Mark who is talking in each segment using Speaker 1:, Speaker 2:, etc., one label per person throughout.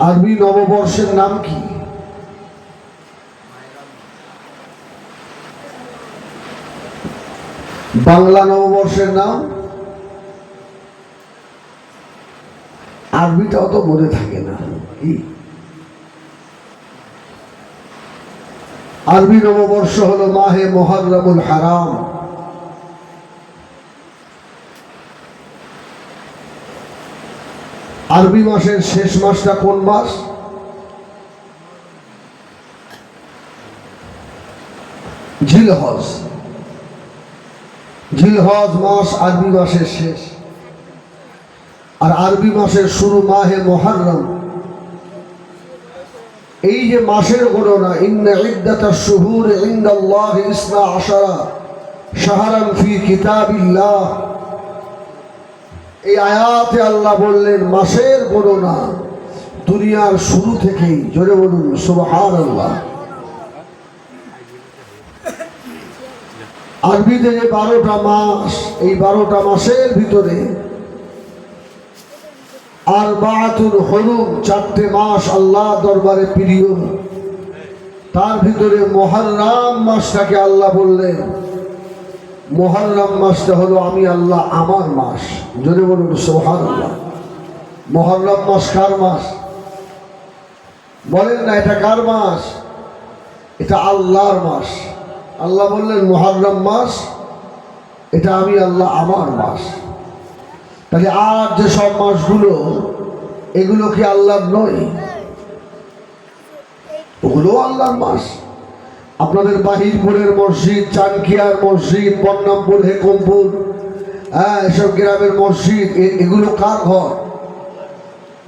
Speaker 1: আরবি নববর্ষের নাম কি? বাংলা নববর্ষের নাম? আরবিটাও তো মনে থাকে না, কি? আরবি নববর্ষ হলো মাহে মোহাররমুল হারাম। আরবি মাসের শেষ মাসটা কোন মাস? ঝিলহজ। ঝিলহজ মাস আরবি মাসের শেষ। আর আরবি মাসের শুরু মাহে মোহাররম এই যে মাসের গণনা ইন্না ইদ্দাতা শুহুর ইন্দাল্লাহ ইসনা আশারা শাহরান ফি কিতাবিল্লাহ এই আয়াতে আল্লাহ বললেন, মাসের গণনা দুনিয়ার শুরু থেকেই। জোরে বলুন সুবহান আল্লাহ আরবিতে যে বারোটা মাস, এই বারোটা মাসের ভিতরে আর বাহাতুর হলুম চারটে মাস আল্লাহ দরবারে প্রিয় তার ভিতরে মহারাম মাসটাকে আল্লাহ বললেন মহারাম মাসটা হলো আমি আল্লাহ আমার মাস। যদি বলুন সোহান মহরম মাস কার মাস? বলেন না, এটা কার মাস? এটা আল্লাহর মাস। আল্লাহ বললেন, মহারম মাস, এটা আমি আল্লাহ আমার মাস। তাহলে আর যে সব মাসগুলো, এগুলো কি আল্লাহর নয়? ওগুলো আল্লাহর মাস। আপনাদের বাহিরপুরের মসজিদ চানকিয়ার মসজিদ বন্নামপুর হেকমপুর হ্যাঁ এসব গ্রামের মসজিদ এ- এগুলো কার ঘর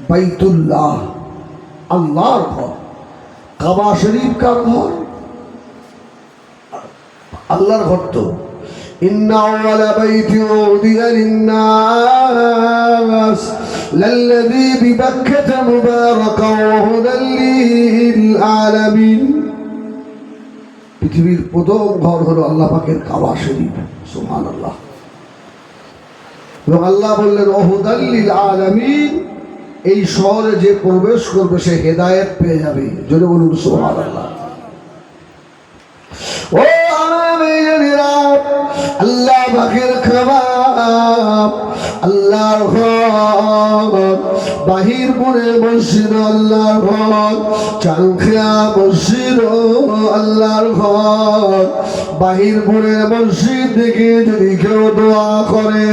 Speaker 1: বাইতুল্লাহ আল্লাহর ঘর কাবা শরীফ কার ঘর আল্লাহর ঘর তো إن أول بيت وضع للناس للذي ببكة مباركا وهدى للعالمين পৃথিবীর প্রথম ঘর হলো আল্লাহ পাকের কাবা শরীফ সুহান আল্লাহ এবং আল্লাহ বললেন অহুদাল্লিল আলামিন এই শহরে যে প্রবেশ করবে সে হেদায়েত পেয়ে যাবে। যদি বলুন সুহান আল্লাহ ও আল্লাহ পাকের খাবার আল্লাহর ঘর, বাহির পরে মসজিদ আল্লাহর ঘর চাংখিয়া মসজিদ আল্লাহর ঘর, বাহির পরে মসজিদ থেকে যদি কেউ দোয়া করে,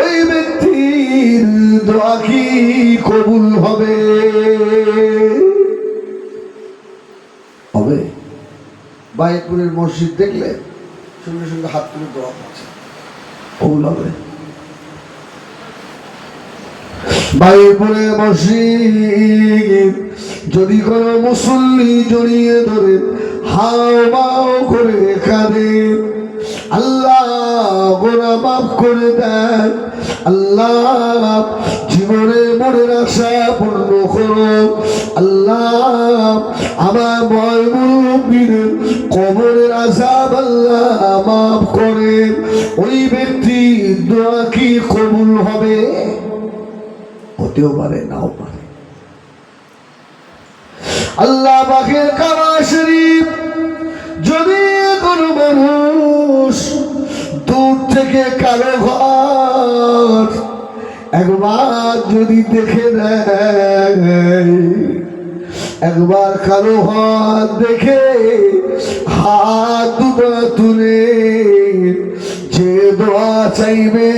Speaker 1: ওই ব্যক্তির দোয়া কি কবুল হবে? হবে। বাইপুরের মসজিদ দেখলে সঙ্গে সঙ্গে হাত তুলে দোয়া করছে। কবুল হবে। বাইপুরের মসজিদ, যদি কোনো মুসল্লি জড়িয়ে ধরে, হাও মাও করে কাঁদে। আল্লাহ গোনা মাফ করে দেন। আল্লাহ জীবনে আশা পূর্ণ করো। আল্লাহ আমার ময় মুরব্বীর কবরের আল্লাহ মাফ ওই ব্যক্তি দোয়া কি কবুল হবে? হতেও পারে, নাও পারে। আল্লাহ পাকের কাবা শরীফ, যদি কোনো মানুষ দূর থেকে কারও ঘর একবার যদি দেখে দেয় একবার কারও হাত দেখে হাত দুটো তুলে যে দোয়া চাইবে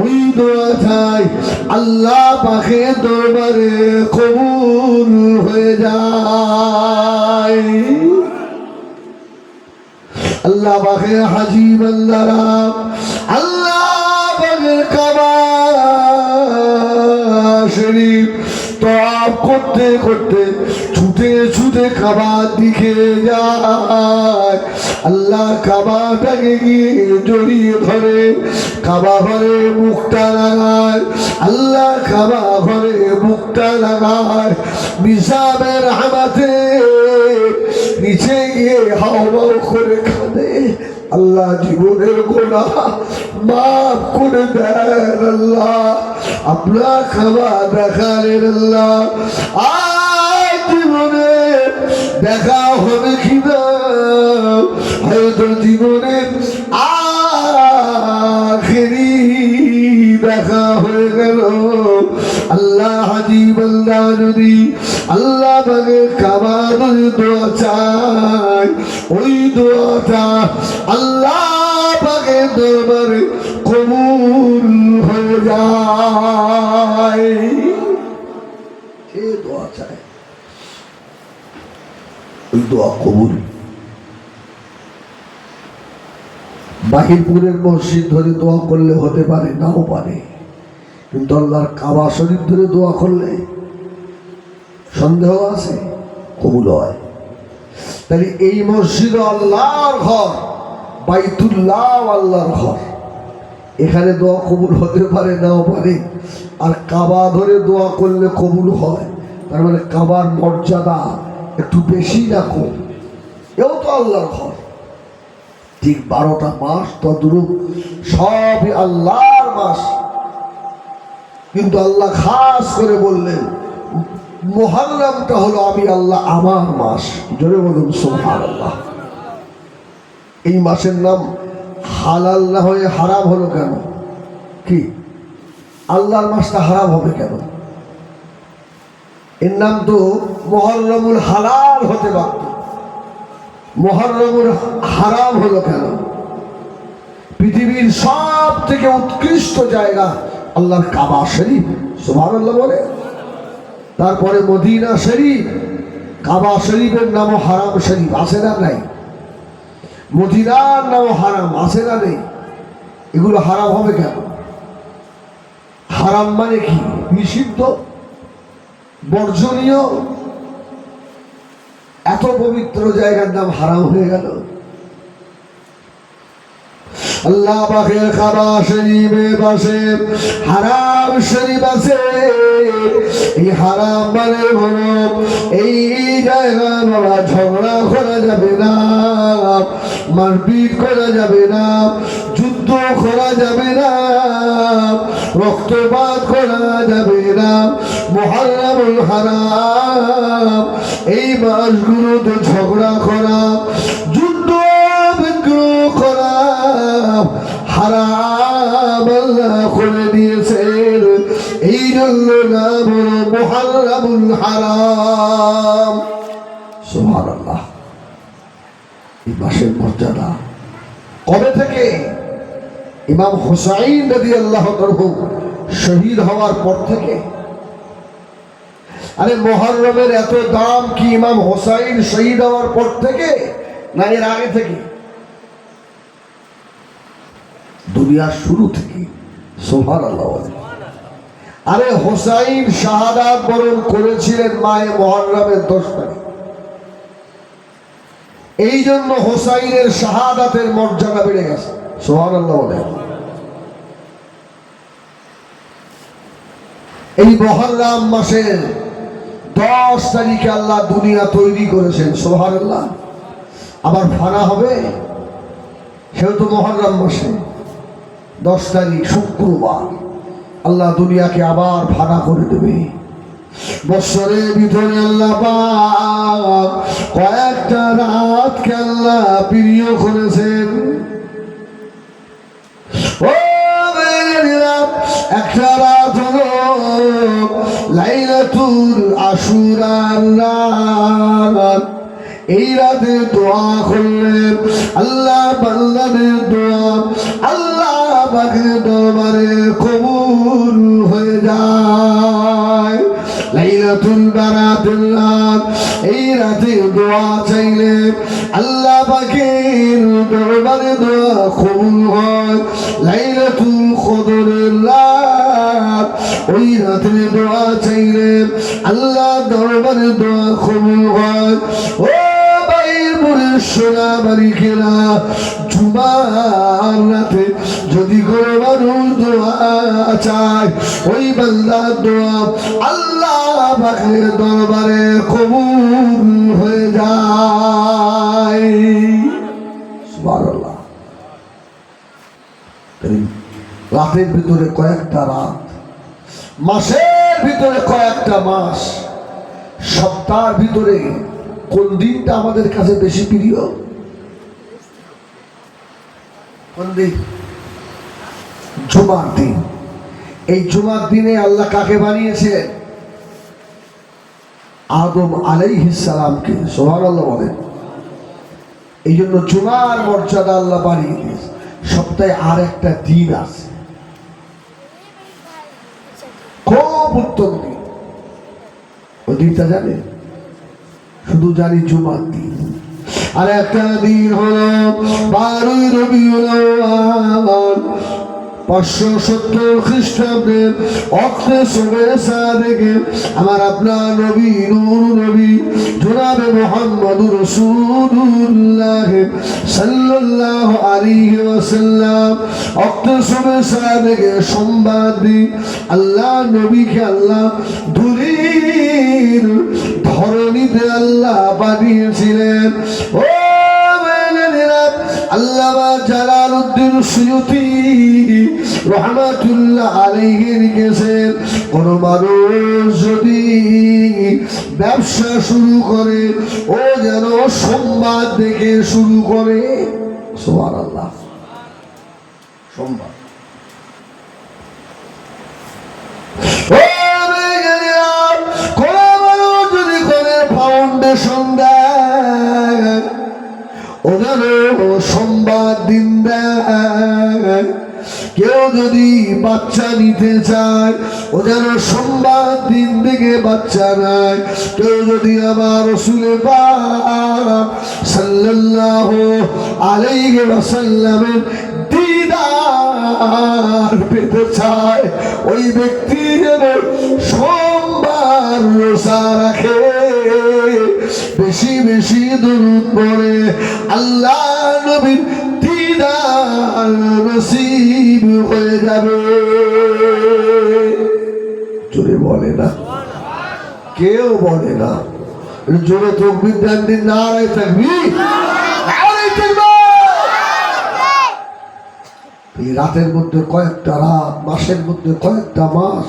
Speaker 1: ওই দোয়া চাই আল্লাহ পাখে দরবারে কবুল হয়ে যায়। আল্লাহ পাখে হাজি বান্দারা, আল্লাহ পাখের কাবা শরীফ তপ করতে করতে ছুটে ছুটে কাবার দিকে যায়। আল্লাহ কাবাটাকে গিয়ে জড়িয়ে ধরে? কাবা ঘরে মুখটা লাগায়। আল্লাহ কাবা ঘরে মুখটা লাগায়। নিসাবের হামাতে নিচে গিয়ে হাও করে খাদে আল্লাহ জীবনের গোনা মাফ করে দেন আল্লাহ। আপনার খাবার দেখালেন আল্লাহ। জীবনে দেখা হবে কিনা হয়তো জীবনে আখেরি দেখা হয়ে গেল। আল্লাহ হাজিব আল্লাহ যদি আল্লাহ বাগে কাবার দোয়া চাই ওই দোয়াটা আল্লাহ বাগে দরবারে কবুল হয়ে যায় সে দোয়া চায় ওই দোয়া কবুল। বাহিরপুরের মসজিদ ধরে দোয়া করলে হতে পারে, নাও পারে। কিন্তু আল্লাহর কাবা শরীফ ধরে দোয়া করলে সন্দেহ আছে, কবুল হয়। তাহলে এই মসজিদ আল্লাহর ঘর, বাইতুল্লাহ আল্লাহর ঘর। এখানে দোয়া কবুল হতে পারে, নাও পারে। আর কাবা ধরে দোয়া করলে কবুল হয়। তার মানে কাবার মর্যাদা একটু বেশি না কম এও তো আল্লাহর ঘর। ঠিক বারোটা মাস তদ্রুপ সবই আল্লাহর মাস। কিন্তু আল্লাহ খাস করে বললেন মোহাল্লামটা হলো আমি, আল্লাহ আমার মাস। জোরে বলুন সোহান আল্লাহ এই মাসের নাম হালাল না হয়ে হারাম হলো কেন? কি? আল্লাহর মাসটা হারাম হবে কেন? এর নাম তো মহরমুল হালাল হতে পারত মহরমুল হারাম হলো কেন? পৃথিবীর সব থেকে উৎকৃষ্ট জায়গা আল্লাহর কাবা শরীফ সুভান আল্লাহ বলে। তারপরে মদিনা শরীফ, কাবা শরীফের নামও হারাম শরীফ, আছে না নাই? মদিনার নামও হারাম, আছে না নেই? এগুলো হারাম হবে কেন? হারাম মানে কি? নিষিদ্ধ? বর্জনীয়। এত পবিত্র জায়গার নাম হারাম হয়ে গেল। আল্লাহ পাখের খাবা শরীফে পাশে হারাম শরীফ আছে। এই হারাম মানে হলো এই জায়গা বাবা ঝগড়া করা যাবে না, মারপিট করা যাবে না, যুদ্ধ করা যাবে না, রক্তপাত করা যাবে না, মহারামুল হারাম। এই মাসগুলোতে ঝগড়া করা দিয়েছেন। এই জন্য নাম হারাম। সুবহানাল্লাহ। এই মাসের মর্যাদা। কবে থেকে? ইমাম হুসাইন আল্লাহ শহীদ হওয়ার পর থেকে। আরে মহরমের এত দাম কি ইমাম হোসাইন শহীদ হওয়ার পর থেকে? না এর আগে থেকে? দুনিয়ার শুরু থেকে। আরে হোসাইন শাহাদাত বরণ করেছিলেন মায়ে মহরমের দশ তারিখ। এই জন্য হোসাইনের শাহাদাতের মর্যাদা বেড়ে গেছে। সোহান আল্লাহ এই মহরম মাসের দশ তারিখে আল্লাহ দুনিয়া তৈরি করেছেন সোহান আল্লাহ আবার ফানা হবে? সেহেতু মহরম মাসে। দশ তারিখ শুক্রবার। আল্লাহ দুনিয়াকে আবার ফানা করে দেবে। বৎসরের ভিতরে আল্লাহ কয়েকটা রাত আল্লাহ প্রিয় করেছেন। একটা রাত হলো লাইলাতুল আশুরার রাত। এই রাতে দোয়া করলেন, আল্লাহ বান্দাদের দোয়া, আল্লাহ বাগের দরবারে কবুল হয়ে যায়। লাইলাতুল এই রাতে দোয়া চাইলে আল্লাহ পাকের দরবারে দোয়া কবুল হয়। লাইলাতুল কদরের রাত ওই রাতে দোয়া চাইলে আল্লাহ দরবারে দোয়া কবুল হয়। ও সোনা বাড়ি কেনা তোমার রাতে যদি কোনো মানুষ দোয়া চায়, ওই বান্দার দোয়া আল্লাহ পাখির দরবারে কবুল হয়ে যায়। রাতের ভিতরে কয়েকটা রাত, মাসের ভিতরে কয়েকটা মাস, সপ্তাহের ভিতরে কোন দিনটা আমাদের কাছে বেশি প্রিয়? কোন দিন? জুমার দিন। এই জুমার দিনে আল্লাহ কাকে বানিয়েছে? আদম আলাইহিসালামকে সোহান আল্লাহ বলেন। এই জন্য জুমার মর্যাদা আল্লাহ বাড়িয়ে দিয়েছে। সপ্তাহে আর একটা দিন আছে। খুব উত্তম দিন। ওই দিনটা জানে শুধু জানি জুমার দিন। আর একটা দিন হলো বারোই রবি পাঁচশো সত্তর খ্রিস্টাব্দে অক্ষে শুভেচ্ছা দেখে আমার আপনার নবী নূর নবী, জনাবে মোহাম্মদ রসুল্লাহ সাল্লাল্লাহ আলাইহি ওয়াসাল্লাম। অক্ষে শুভেচ্ছা দেখে সংবাদ দিই আল্লাহ নবীকে আল্লাহ দূরের ধরণীতে আল্লাহ পাঠিয়েছিলেন ও মেয়েরা আল্লাহ জালাল উদ্দিন সুয়ুতি রহমাতুল্লাহ আলাইহি লিখেছেন, কোন মানুষ যদি ব্যবসা শুরু করে, ও যেন সোমবার দেখে শুরু করে সোমার আল্লাহ সোমবার কোন মানুষ যদি করে ফাউন্ডেশন দেয় ওদের সোমবার দিন কেউ যদি বাচ্চা নিতে চায় ও যেন সোমবার দিন থেকে বাচ্চা নেয়। কেউ যদি আমার রসুলে পাক সাল্লাল্লাহু আলাইহি ওয়াসাল্লামের দিদার পেতে চায়, ওই ব্যক্তি যেন সোমবার রোজা রাখে। বেশি বেশি দরুদ কেউ বলে না। জোরে তকবির দেন দিন নারায় থাকবি। এই রাতের মধ্যে কয়েকটা রাত, মাসের মধ্যে কয়েকটা মাস,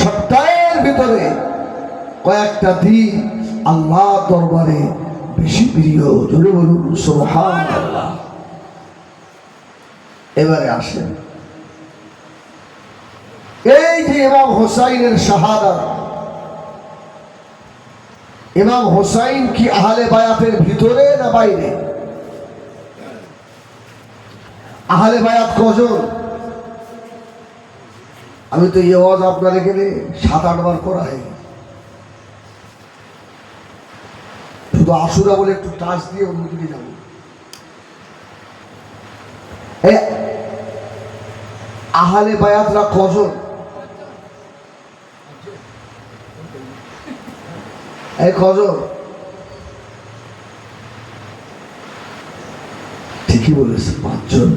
Speaker 1: সপ্তাহের ভিতরে কয়েকটা দিন আল্লাহ দরবারে বেশি প্রিয়। জোরে বলুন সোহান এবারে আসেন। এই যে ইমাম হোসাইনের শাহাদা ইমাম হোসাইন কি আহলে বায়াতের ভিতরে না বাইরে? আহলে বায়াত কজন? আমি তো ইয়ে ওয়াজ আপনার এখানে সাত আটবার করা হয় শুধু আসুরা বলে একটু টাচ দিয়ে অন্যদিকে যাব। আহলে বায়াতরা কজন? এই কজন ঠিকই বলেছে পাঁচজন।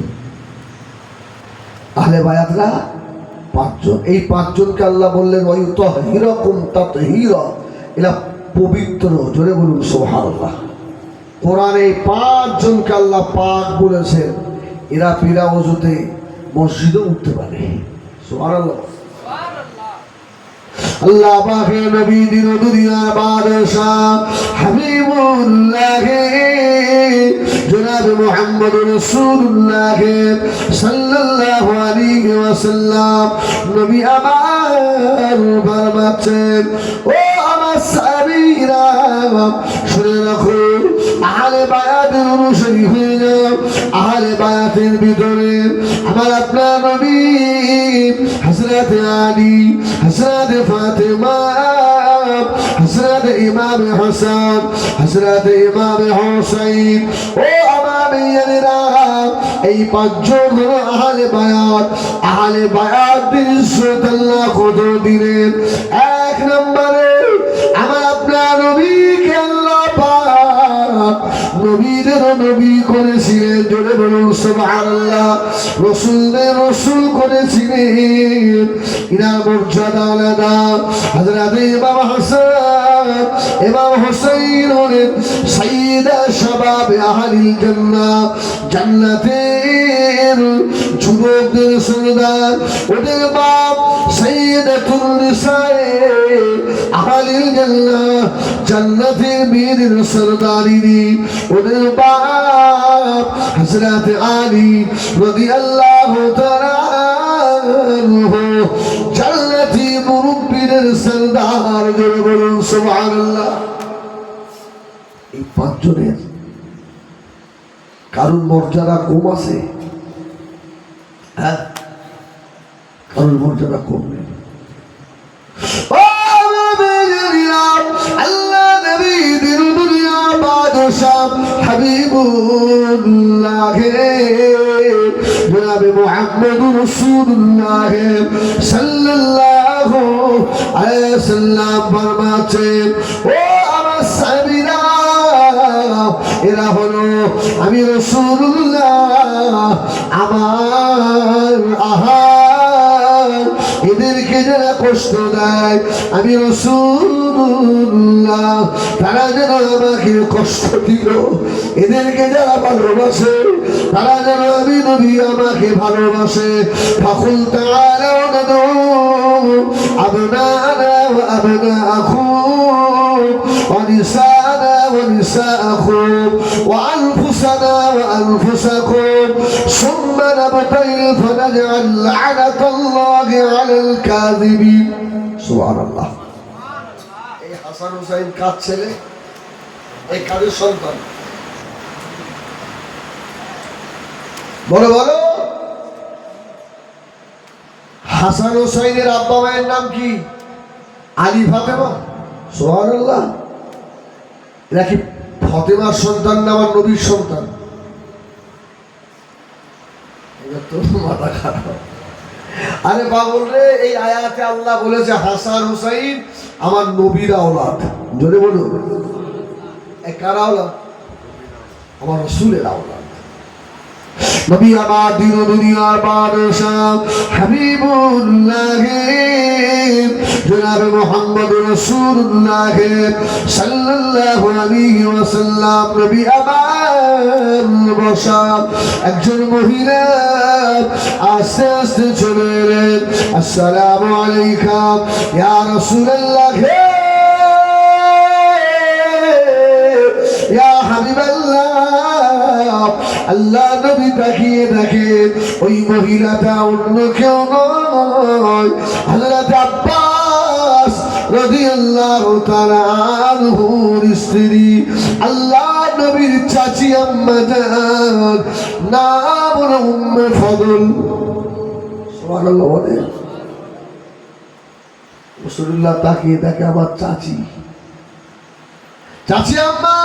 Speaker 1: আহলে বায়াতরা পাঁচজন। এই পাঁচজনকে আল্লাহ বললেন ওই তো হিরকম তত হির এরা পবিত্র। জোরে বলুন সোহাল্লাহ কোরআন এই পাঁচজনকে আল্লাহ পাক বলেছেন, এরা পীরা ওজুতে মসজিদে উঠতে পারে। সোহাল্লাহ আল্লাহ পাকে নবী দিন দুনিয়ার বাদশাহ হাবিবুল্লাহ, জনাব মুহাম্মদ রাসূলুল্লাহ সাল্লাল্লাহু আলাইহি ওয়াসাল্লাম, নবী আমার ফরমাচ্ছেন ও আমার সাহাবীরা, শুনে রাখো, আহলে বায়াতের অনুসারী হয়ে যাও, আহলে বায়াতের ভিতরে আমার আপনার নবী হযরত আলী হযরত ফাতেমা হযরত ইমাম حسن হযরত ইমাম হুসাইন ও আমার এই পাঁচজন হলো আহলে বায়াত। আহলে বায়াত দিন আল্লাহ কত দিনের এক নম্বরে নবীদের নবী করেছিলেন, জোরে বলুন সুবহানাল্লাহ। রসুলদের রসুল করেছিলেন। ইনার মর্যাদা আলাদা। হযরত ইমাম হাসান, ইমাম হুসাইন হলেন সাইয়্যিদা শাবাব আহলিল জান্নাহ। জান্নাতের যুবকদের সরদার। ওদের বাপ সাইয়্যিদাতুন নিসায়ে আহলিল জান্নাহ। জান্নাতের মেয়েদের সরদারিনী, ওদের বাপ হযরত আলী তাআলা আনহু। জান্নাতি মুরব্বীদের সরদার, জোরে বলুন, সুবহানাল্লাহ। এই পাঁচজনের কারোর মর্যাদা কম আছে? হ্যাঁ কারোর মর্যাদা কম নেই। বাদশাহ হাবিবুল্লাহ, জনাবে মুহাম্মদ রাসূলুল্লাহ সাল্লাম ফরমাচ্ছেন ও আমার সাহাবীরা, এরা হলো আমি রসুল্লাহ আমার আহার এদেরকে যারা কষ্ট দেয় আমি রসুল্লাহ তারা যেন আমাকে কষ্ট দিল এদেরকে যারা ভালোবাসে তারা যেন আমি নবী আমাকে ভালোবাসে ফাকুল তারা أبناءنا وأبناءكم ونساءنا ونساءكم وأنفسنا وأنفسكم ثم نبتهل فنجعل لعنة الله على الكاذبين سبحان الله এই হাসান হুসাইন কার ছেলে এই কাদের সন্তান বলো বলো হাসান হোসাইনের আব্বা মায়ের নাম কি আলী ফাতেমা সোহানুল্লাহ এরা কি ফতেমার সন্তান না আমার নবীর সন্তান মাথা খারাপ। আরে বাবুল রে, এই আয়াতে আল্লাহ বলেছে, হাসান হুসাইন আমার নবীর আওলাদ। জোরে বলুন। কার আওলাদ? আমার রসুলের আওলাদ। নবী আমার দিন দুনিয়ার বাদশাহ হাবিবুল্লাহ, জনাব মোহাম্মদ রাসূলুল্লাহ সাল্লাল্লাহু আলাইহি ওয়াসাল্লাম নবী আমার বসা একজন মহিলা আস্তে আস্তে চলে এলেন। আসসালামু আলাইকুম, ইয়া রাসূলুল্লাহ ইয়া হাবিবাল্লাহ। আল্লাহ নবী তাকিয়ে দেখে ওই মহিলাটা অন্য কেউ নয়। হযরত আব্বাস রাদিয়াল্লাহু তাআলা আনহুর স্ত্রী। আল্লাহ নবীর চাচি আম্মা নাম উম্মে ফদল রাসূলুল্লাহ তাকিয়ে দেখে আমার চাচি। চাচি আম্মা!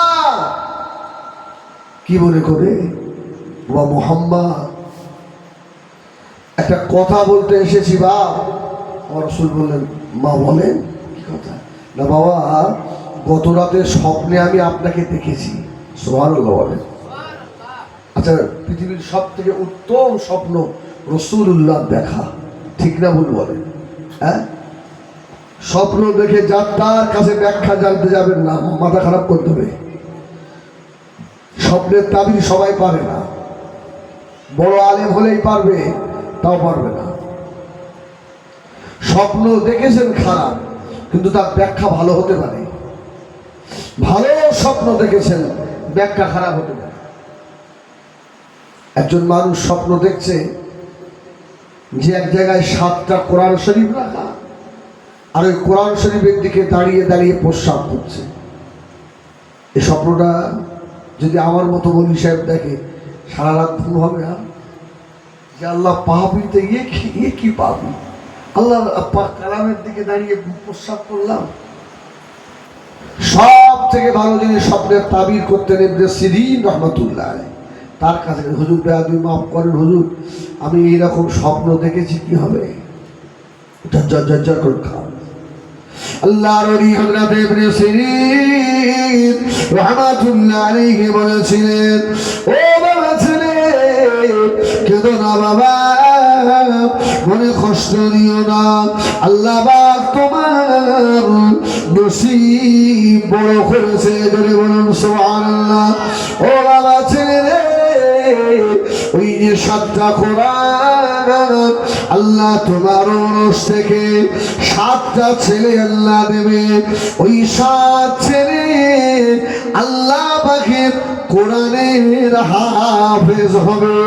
Speaker 1: কি মনে করে বাবা মোহাম্মদ একটা কথা বলতে এসেছি, বা। আমার রসুল বললেন, মা, বলেন, কি কথা? না বাবা গত রাতে স্বপ্নে আমি আপনাকে দেখেছি। সোহানুল্লাহ বলেন। আচ্ছা পৃথিবীর সব থেকে উত্তম স্বপ্ন রসুল্লাহ দেখা, ঠিক না ভুল বলেন? হ্যাঁ? স্বপ্ন দেখে যার, তার কাছে ব্যাখ্যা জানতে যাবেন না, মাথা খারাপ করতে হবে। স্বপ্নের তাবির সবাই পারে না। বড় আলেম হলেই পারবে, তাও পারবে না। স্বপ্ন দেখেছেন খারাপ, কিন্তু তার ব্যাখ্যা ভালো হতে পারে। ভালো স্বপ্ন দেখেছেন, ব্যাখ্যা খারাপ হতে পারে। একজন মানুষ স্বপ্ন দেখছে যে এক জায়গায় সাতটা কোরআন শরীফ রাখা, আর ওই কোরআন শরীফের দিকে দাঁড়িয়ে দাঁড়িয়ে প্রস্রাব করছে। এই স্বপ্নটা যদি আমার মতো বলি সাহেব দেখে সারা রাত ঘুম হবে আর? যে আল্লাহ পাহাবিতে ইয়ে কি ইয়ে কি পাবি আল্লাহ কালামের দিকে দাঁড়িয়ে প্রস্রাব করলাম। সব থেকে ভালো জিনিস স্বপ্নের তাবির করতেন এমনি সিরিন রহমতুল্লাহ তার কাছে হুজুর বেয়াদুই মাফ করেন হুজুর, আমি এইরকম স্বপ্ন দেখেছি, কি হবে? ঝরঝর ঝরঝর করে খাওয়া আল্লাহর ইবনে রাহমাতুল্লাহ বলেছিলেন, ও কেঁদো না বাবা মনে কষ্ট না। আল্লাহ তোমার নসিব বড় করেছে বলুন সুবহানাল্লাহ। ও বাবা ছেলে ওই সাতটা কোরআন, আল্লাহ তোমার অনুষ থেকে সাতটা ছেলে আল্লাহ দেবে। ওই সাত ছেলে আল্লাহ পাখির কোরআনের হাফেজ হবে।